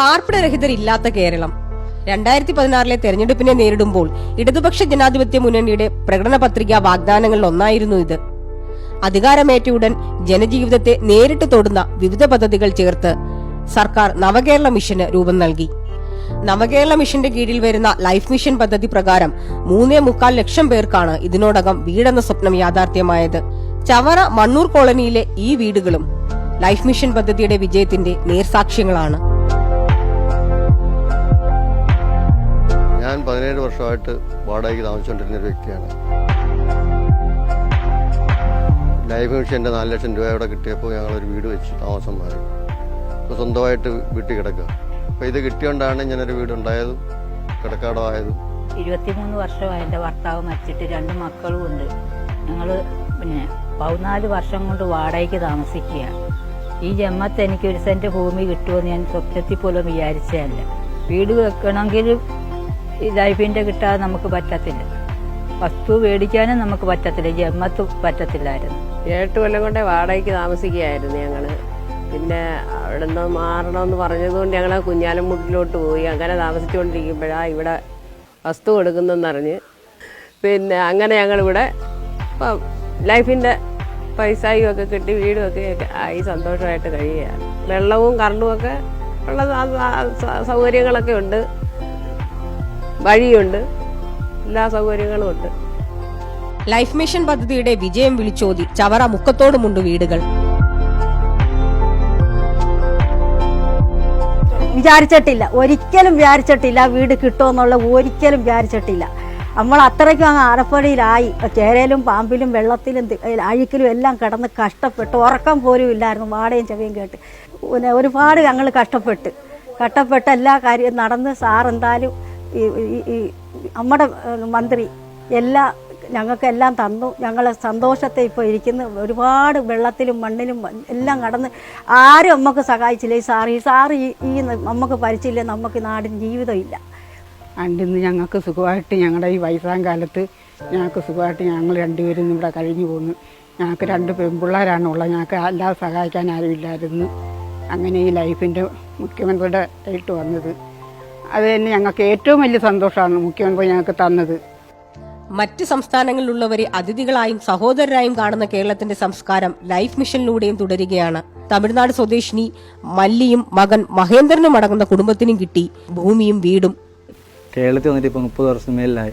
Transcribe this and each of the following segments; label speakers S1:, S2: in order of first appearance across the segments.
S1: പാർപ്പിടരഹിതരില്ലാത്ത കേരളം. രണ്ടായിരത്തി പതിനാറിലെ തെരഞ്ഞെടുപ്പിനെ നേരിടുമ്പോൾ ഇടതുപക്ഷ ജനാധിപത്യ മുന്നണിയുടെ പ്രകടന പത്രിക വാഗ്ദാനങ്ങളിൽ ഒന്നായിരുന്നു ഇത്. അധികാരമേറ്റ ഉടൻ ജനജീവിതത്തെ നേരിട്ട് തൊടുന്ന വിവിധ പദ്ധതികൾ ചേർത്ത് സർക്കാർ നവകേരള മിഷന് രൂപം നൽകി. നവകേരള മിഷന്റെ കീഴിൽ വരുന്ന ലൈഫ് മിഷൻ പദ്ധതി പ്രകാരം മൂന്നേ മുക്കാൽ ലക്ഷം പേർക്കാണ് ഇതിനോടകം വീടെന്ന സ്വപ്നം യാഥാർത്ഥ്യമായത്. ചവറ മണ്ണൂർ കോളനിയിലെ ഈ വീടുകളും ലൈഫ് മിഷൻ പദ്ധതിയുടെ വിജയത്തിന്റെ നേർസാക്ഷ്യങ്ങളാണ്.
S2: വർഷമായിട്ട് വാടകയ്ക്ക് താമസിച്ചുകൊണ്ടിരുന്ന ഒരു വ്യക്തിയാണ്. ലൈഫ് മിഷന്റെ നാല് ലക്ഷം രൂപ ഇവിടെ കിട്ടിയപ്പോൾ ഞങ്ങളൊരു വീട് വെച്ച് താമസം മാറി. അപ്പോൾ സ്വന്തമായിട്ട് വീട്ടിൽ കിടക്കുക. അപ്പോൾ ഇത് കിട്ടിയോണ്ടാണ് ഇങ്ങനൊരു വീടുണ്ടായതും കിടക്കാടമായതും.
S3: ഇരുപത്തിമൂന്ന് വർഷമായി എന്റെ ഭർത്താവ് മരിച്ചിട്ട് രണ്ട് മക്കളും ഉണ്ട്. ഞങ്ങൾ പിന്നെ പതിനാല് വർഷം കൊണ്ട് വാടകയ്ക്ക് താമസിക്കുകയാണ്. ഈ ജന്മത്ത് എനിക്ക് ഒരു സെന്റ് ഭൂമി കിട്ടുമെന്ന് ഞാൻ സ്വപ്നത്തിൽ പോലും വിചാരിച്ചതല്ല. വീട് വെക്കണമെങ്കിൽ ലൈഫിന്റെ കിട്ടാതെ നമുക്ക് പറ്റത്തില്ല. വസ്തു മേടിക്കാനും നമുക്ക് പറ്റത്തില്ല. ജന്മത്ത് പറ്റത്തില്ലായിരുന്നു.
S4: ഏട്ട് കൊല്ലം കൊണ്ട് വാടകയ്ക്ക് താമസിക്കുകയായിരുന്നു ഞങ്ങൾ പിന്നെ അവിടെ നിന്ന് മാറണമെന്ന് പറഞ്ഞതുകൊണ്ട് ഞങ്ങൾ കുഞ്ഞാലമുട്ടിലോട്ട് പോയി. അങ്ങനെ താമസിച്ചുകൊണ്ടിരിക്കുമ്പോഴാണ് ഇവിടെ വസ്തു കൊടുക്കുന്നെന്നറിഞ്ഞ് പിന്നെ അങ്ങനെ ഞങ്ങളിവിടെ ഇപ്പം ലൈഫിന്റെ പൈസയും ഒക്കെ കിട്ടി വീടും ഒക്കെ ആയി സന്തോഷമായിട്ട് കഴിയുകയാണ്. വെള്ളവും കറണ്ടും ഒക്കെ ഉള്ള സൗകര്യങ്ങളൊക്കെ ഉണ്ട്. വഴിയുണ്ട്. എല്ലാ സൗകര്യങ്ങളും ഉണ്ട്.
S1: ലൈഫ് മിഷൻ പദ്ധതിയുടെ വിജയം വിളിച്ചോതി ചവറ മുക്കത്തോടുമുണ്ട് വീടുകൾ.
S5: വിചാരിച്ചിട്ടില്ല. ഒരിക്കലും വിചാരിച്ചിട്ടില്ല വീട് കിട്ടുമെന്നുള്ള ഒരിക്കലും വിചാരിച്ചിട്ടില്ല. നമ്മൾ അത്രയ്ക്കും അങ്ങ് അറപ്പടിയിലായി ചേരയിലും പാമ്പിലും വെള്ളത്തിലും അഴുക്കിലും എല്ലാം കിടന്ന് കഷ്ടപ്പെട്ട് ഉറക്കം പോലും ഇല്ലായിരുന്നു വാടയും ചെവിയും കേട്ട്. പിന്നെ ഒരുപാട് ഞങ്ങൾ കഷ്ടപ്പെട്ട്. കഷ്ടപ്പെട്ട് എല്ലാ കാര്യവും നടന്ന് സാർ എന്തായാലും ഈ ഈ- നമ്മുടെ മന്ത്രി എല്ലാ ഞങ്ങൾക്കെല്ലാം തന്നു. ഞങ്ങൾ സന്തോഷത്തെ ഇപ്പോൾ ഇരിക്കുന്നു. ഒരുപാട് വെള്ളത്തിലും മണ്ണിലും എല്ലാം കടന്ന് ആരും നമുക്ക് സഹായിച്ചില്ല. ഈ സാർ ഈ സാർ ഈ ഈ നമുക്ക് പരിചയില്ല നമുക്ക് നാടിന് ജീവിതമില്ല.
S6: അണ്ടിന്ന് ഞങ്ങൾക്ക് സുഖമായിട്ട് ഞങ്ങളുടെ ഈ വയസ്സാം കാലത്ത് ഞങ്ങൾക്ക് സുഖമായിട്ട് ഞങ്ങൾ രണ്ടുപേരും ഇവിടെ കഴിഞ്ഞു പോന്നു. ഞങ്ങൾക്ക് രണ്ട് പെൺപിള്ളേരാണ് ഉള്ളത് ഞങ്ങൾക്ക് അല്ലാതെ സഹായിക്കാൻ ആരുമില്ലായിരുന്നു. അങ്ങനെ ഈ ലൈഫിന്റെ മുഖ്യമന്ത്രിയുടെ ആയിട്ട് വന്നത്. അത് തന്നെ ഞങ്ങൾക്ക് ഏറ്റവും വലിയ സന്തോഷമാണ് മുഖ്യമന്ത്രി ഞങ്ങൾക്ക് തന്നത്.
S1: മറ്റ് സംസ്ഥാനങ്ങളിലുള്ളവരെ അതിഥികളായും സഹോദരരായും കാണുന്ന കേരളത്തിന്റെ സംസ്കാരം ലൈഫ് മിഷനിലൂടെയും തുടരുകയാണ്. തമിഴ്നാട് സ്വദേശിനി മല്ലിയും മകൻ മഹേന്ദ്രനും അടങ്ങുന്ന കുടുംബത്തിനും കിട്ടി ഭൂമിയും വീടും.
S7: കേരളത്തിൽ വന്നിട്ട് ഇപ്പോൾ മുപ്പത് വർഷം മേലിലായി.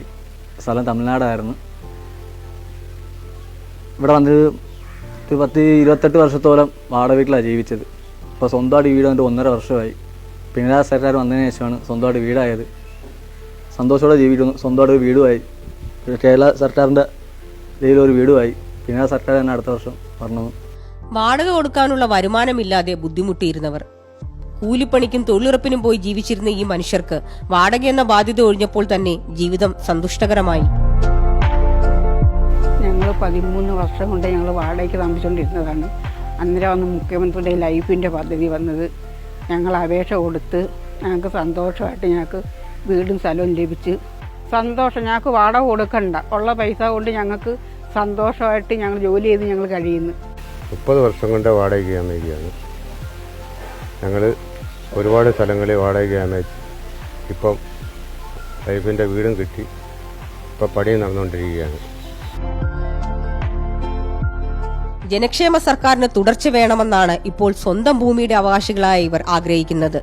S7: സ്ഥലം തമിഴ്നാടായിരുന്നു. ഇവിടെ വന്നിട്ട് ഒരു പത്ത് ഇരുപത്തെട്ട് വർഷത്തോളം വാടക വീട്ടിലാണ് ജീവിച്ചത്. ഇപ്പോൾ സ്വന്തമായിട്ട് വീട് വന്നിട്ട് ഒന്നര വർഷമായി. പിണറായി സർക്കാർ വന്നതിന് ശേഷമാണ് സ്വന്തമായിട്ട് വീടായത്. സന്തോഷത്തോടെ ജീവിക്കുന്നു. സ്വന്തമായിട്ട് ഒരു വീടുമായി. കേരള സർക്കാരിന്റെ ഇതിലൊരു ഒരു വീടുമായി. പിണറായി സർക്കാർ തന്നെ അടുത്ത വർഷം പറഞ്ഞു
S1: വാടക കൊടുക്കാനുള്ള വരുമാനമില്ലാതെ ബുദ്ധിമുട്ടിയിരുന്നവർ. കൂലിപ്പണിക്കും തൊഴിലുറപ്പിനും പോയി ജീവിച്ചിരുന്ന ഈ മനുഷ്യർക്ക് വാടക എന്ന ബാധ്യത ഒഴിഞ്ഞപ്പോൾ തന്നെ ജീവിതം സന്തുഷ്ടകരമായി.
S6: ഞങ്ങൾ പതിമൂന്ന് വർഷം കൊണ്ട് ഞങ്ങൾ വാടകയ്ക്ക് താമസിച്ചുകൊണ്ടിരുന്നതാണ്. അന്നേരം വന്ന് മുഖ്യമന്ത്രിയുടെ ലൈഫിന്റെ പദ്ധതി വന്നത് ഞങ്ങൾ അപേക്ഷ കൊടുത്ത് ഞങ്ങൾക്ക് സന്തോഷമായിട്ട് ഞങ്ങൾക്ക് വീടും സ്ഥലവും ലഭിച്ച്. സന്തോഷം ഞങ്ങൾക്ക് വാടക കൊടുക്കണ്ട. ഉള്ള പൈസ കൊണ്ട് ഞങ്ങൾക്ക് സന്തോഷമായിട്ട് ഞങ്ങൾ ജോലി ചെയ്ത് ഞങ്ങൾ കഴിയുന്നു.
S8: മുപ്പത് വർഷം കൊണ്ട് വാടകയ്ക്ക് താമസിക്കുകയാണ് ഞങ്ങൾ ഒരുപാട് സ്ഥലങ്ങളിൽ വാടകയ്ക്ക് താമസിച്ചു ഇപ്പം വൈഫിന്റെ വീടും കിട്ടി. ഇപ്പം പണിയും നടന്നുകൊണ്ടിരിക്കുകയാണ്.
S1: ജനക്ഷേമ സർക്കാരിന് തുടർച്ച വേണമെന്നാണ് ഇപ്പോൾ സ്വന്തം ഭൂമിയുടെ അവകാശികളായ ഇവർ ആഗ്രഹിക്കുന്നത്